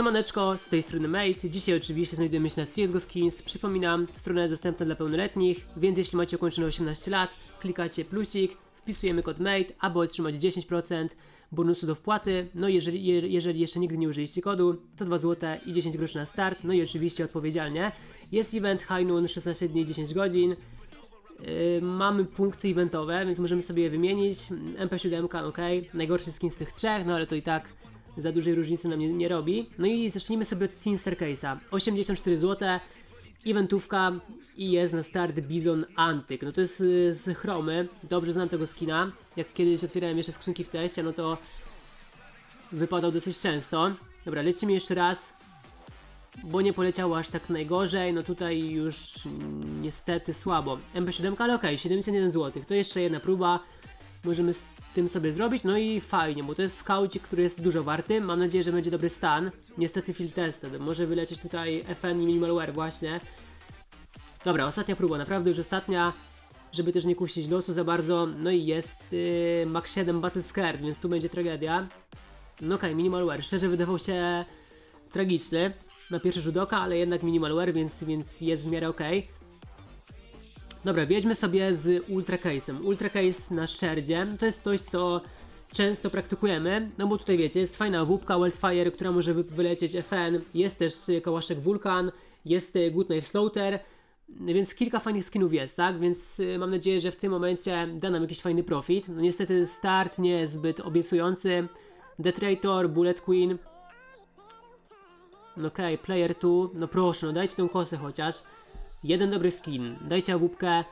Siemaneczko, z tej strony Mate. Dzisiaj oczywiście znajdujemy się na CSGO Skins. Przypominam, strona jest dostępna dla pełnoletnich, więc jeśli macie ukończone 18 lat, klikacie plusik, wpisujemy kod Mate, aby otrzymać 10% bonusu do wpłaty. No jeżeli, je, jeżeli jeszcze nigdy nie użyliście kodu, to 2 zł i 10 groszy na start. No i oczywiście odpowiedzialnie. Jest event High Noon 16 dni 10 godzin. Yy, mamy punkty eventowe, więc możemy sobie je wymienić. MP7, ok, najgorszy skin z tych trzech, no ale to i tak za dużej różnicy nam nie, nie robi. No i zacznijmy sobie od Teen Staircase'a. 84 zł, eventówka i jest na start Bizon Antyk. No to jest yy, z chromy, dobrze znam tego skina. Jak kiedyś otwierałem jeszcze skrzynki w ceście, no to wypadał dosyć często. Dobra, lecimy jeszcze raz bo nie poleciało aż tak najgorzej, no tutaj już niestety słabo. MP7, ale okej, 71 zł, to jeszcze jedna próba, możemy tym sobie zrobić, no i fajnie, bo to jest skaucik, który jest dużo warty, mam nadzieję, że będzie dobry stan, niestety field tested, może wylecieć tutaj FN i minimalware właśnie. Dobra, ostatnia próba, naprawdę już ostatnia, żeby też nie kusić losu za bardzo, no i jest yy, Max 7 Battle Scared, więc tu będzie tragedia. No okej, minimalware, szczerze wydawał się tragiczny na pierwszy rzut oka, ale jednak minimalware, więc, więc jest w miarę ok. Dobra, wiedźmy sobie z Ultra Case'em. Ultra Case na szerdzie to jest coś, co często praktykujemy, no bo tutaj wiecie, jest fajna wupka Wildfire, która może wy wylecieć FN, jest też kołaszek Vulkan, jest y, Good Knife Slaughter, więc kilka fajnych skinów jest, tak? Więc y, mam nadzieję, że w tym momencie da nam jakiś fajny profit. No niestety start nie jest zbyt obiecujący. Detrator, Bullet Queen, no okej, okay, player 2, no proszę, no dajcie tą kosę chociaż. Jeden dobry skin, dajcie awupkę,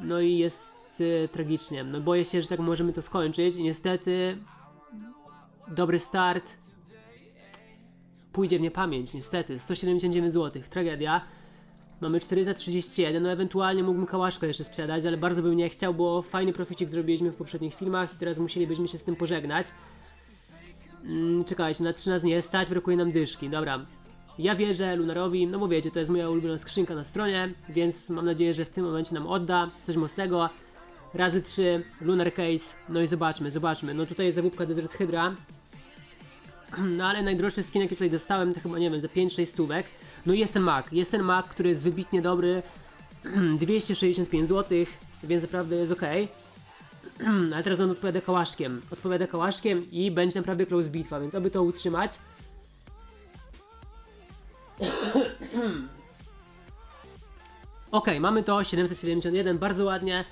no i jest y, tragicznie. No boję się, że tak możemy to skończyć i niestety dobry start pójdzie w niepamięć, niestety. 179 zł, tragedia. Mamy 431, no ewentualnie mógłbym kałaszkę jeszcze sprzedać, ale bardzo bym nie chciał, bo fajny proficik zrobiliśmy w poprzednich filmach i teraz musielibyśmy się z tym pożegnać. Mm, czekajcie, na 13 nie stać, brakuje nam dyszki. Dobra. Ja wierzę Lunarowi, no bo wiecie, to jest moja ulubiona skrzynka na stronie, więc mam nadzieję, że w tym momencie nam odda coś mocnego. Razy 3, Lunar Case, no i zobaczmy, zobaczmy. No tutaj jest zawódka Desert Hydra. No ale najdroższy skin, jaki tutaj dostałem, to chyba, nie wiem, za 5-6 stówek. No i jest ten Mac, jest ten Mac, który jest wybitnie dobry. 265 zł, więc naprawdę jest ok. Ale teraz on odpowiada kałaszkiem. Odpowiada kałaszkiem i będzie naprawdę close bitwa, więc aby to utrzymać. Ok, mamy to, 771, bardzo ładnie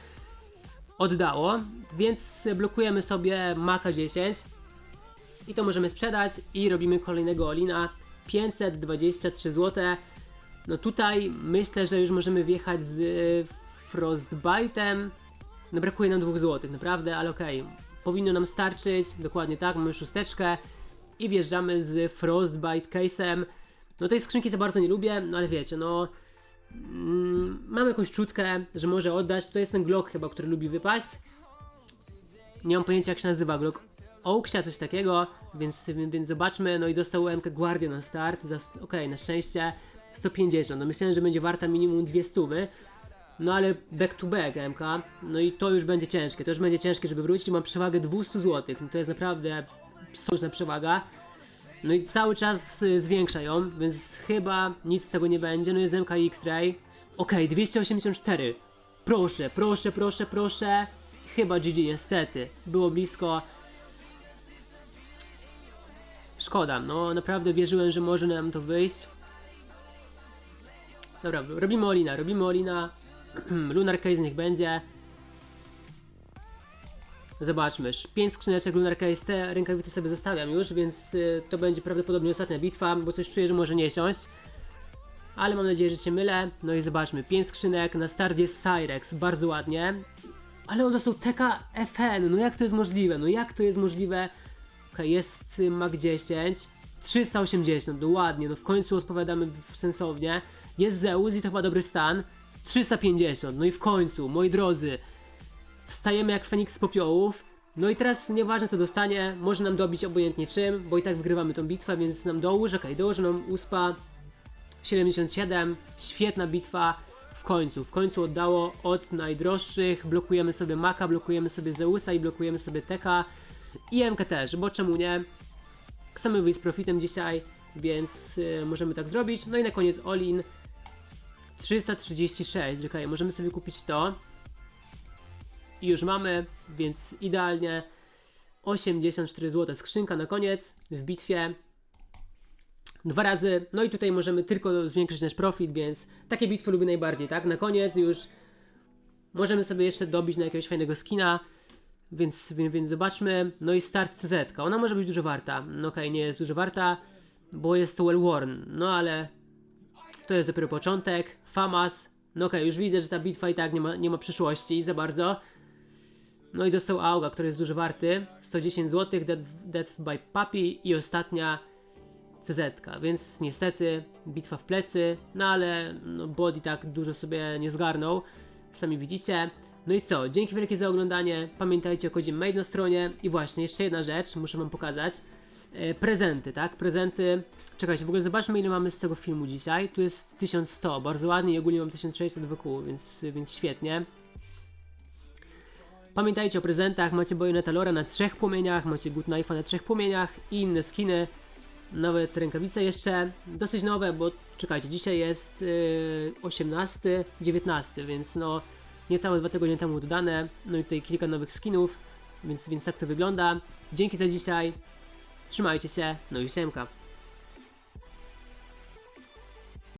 oddało, więc blokujemy sobie Maka 10 i to możemy sprzedać i robimy kolejnego Olina 523 zł. No tutaj myślę, że już możemy wjechać z Frostbite'em no brakuje nam 2 zł, naprawdę, ale. Okay. Powinno nam starczyć, dokładnie tak, mamy szósteczkę i wjeżdżamy z Frostbite case'em. No tej skrzynki za bardzo nie lubię, no ale wiecie, no... Mm, mam jakąś czutkę, że może oddać. To jest ten Glock chyba, który lubi wypaść. Nie mam pojęcia jak się nazywa Glock. Oaksia, coś takiego, więc, więc zobaczmy. No i dostał MK Guardia na start. Za, okay, na szczęście 150. No myślałem, że będzie warta minimum 200. No ale back to back MK, no i to już będzie ciężkie, to już będzie ciężkie, żeby wrócić, mam przewagę 200 zł, no to jest naprawdę sztuczna przewaga. No i cały czas y, zwiększa ją, więc chyba nic z tego nie będzie, no jest MK X-Ray. Okej, okay, 284. Proszę, proszę, proszę, proszę. Chyba GG niestety, było blisko. Szkoda, no naprawdę wierzyłem, że może nam to wyjść. Dobra, robimy Olina, robimy Olina. Lunar Case niech będzie. Zobaczmy, 5 skrzyneczek Lunar te rękawice sobie zostawiam już, więc y, to będzie prawdopodobnie ostatnia bitwa, bo coś czuję, że może nie siąść. Ale mam nadzieję, że się mylę. No i zobaczmy, 5 skrzynek, na start jest Cyrex, bardzo ładnie. Ale one są TKFN, no jak to jest możliwe, no jak to jest możliwe? Ok, jest Mag 10, 380, no ładnie, no w końcu odpowiadamy sensownie. Jest Zeus i to chyba dobry stan. 350, no i w końcu, moi drodzy, wstajemy jak Feniks z popiołów. No i teraz nieważne co dostanie, może nam dobić obojętnie czym, bo i tak wygrywamy tą bitwę, więc nam dołóż, okej, okay, nam USPA 77, świetna bitwa, w końcu, w końcu oddało od najdroższych, blokujemy sobie Maka, blokujemy sobie Zeusa i blokujemy sobie Teka i MK też, bo czemu nie? Chcemy wyjść z profitem dzisiaj, więc y, możemy tak zrobić. No i na koniec all-in 336, okej, możemy sobie kupić to. I już mamy, więc idealnie 84 zł. Skrzynka na koniec w bitwie. Dwa razy, no i tutaj możemy tylko zwiększyć nasz profit, więc takie bitwy lubię najbardziej, tak? Na koniec już możemy sobie jeszcze dobić na jakiegoś fajnego skina, więc, więc, zobaczmy. No i start CZ, ona może być dużo warta. No okej, nie jest dużo warta, bo jest to well worn, no ale to jest dopiero początek. Famas, no okej, już widzę, że ta bitwa i tak nie ma, nie ma przyszłości za bardzo. No i dostał Auga, który jest dużo warty. 110 zł, Death, by Puppy i ostatnia CZ, więc niestety bitwa w plecy, no ale no, Body tak dużo sobie nie zgarnął, sami widzicie. No i co, dzięki wielkie za oglądanie, pamiętajcie o kodzie MADE na stronie i właśnie jeszcze jedna rzecz, muszę wam pokazać. E, prezenty, tak, prezenty. Czekajcie, w ogóle zobaczmy ile mamy z tego filmu dzisiaj. Tu jest 1100, bardzo ładnie i ogólnie mam 1600 wokół, więc, więc świetnie. Pamiętajcie o prezentach, macie Bayonetta Lora na trzech płomieniach, macie Good Knife'a na trzech płomieniach i inne skiny. Nawet rękawice jeszcze, dosyć nowe, bo czekajcie, dzisiaj jest yy, 18, 19, więc no niecałe dwa tygodnie temu dodane. No i tutaj kilka nowych skinów, więc, więc tak to wygląda. Dzięki za dzisiaj, trzymajcie się, no i siemka.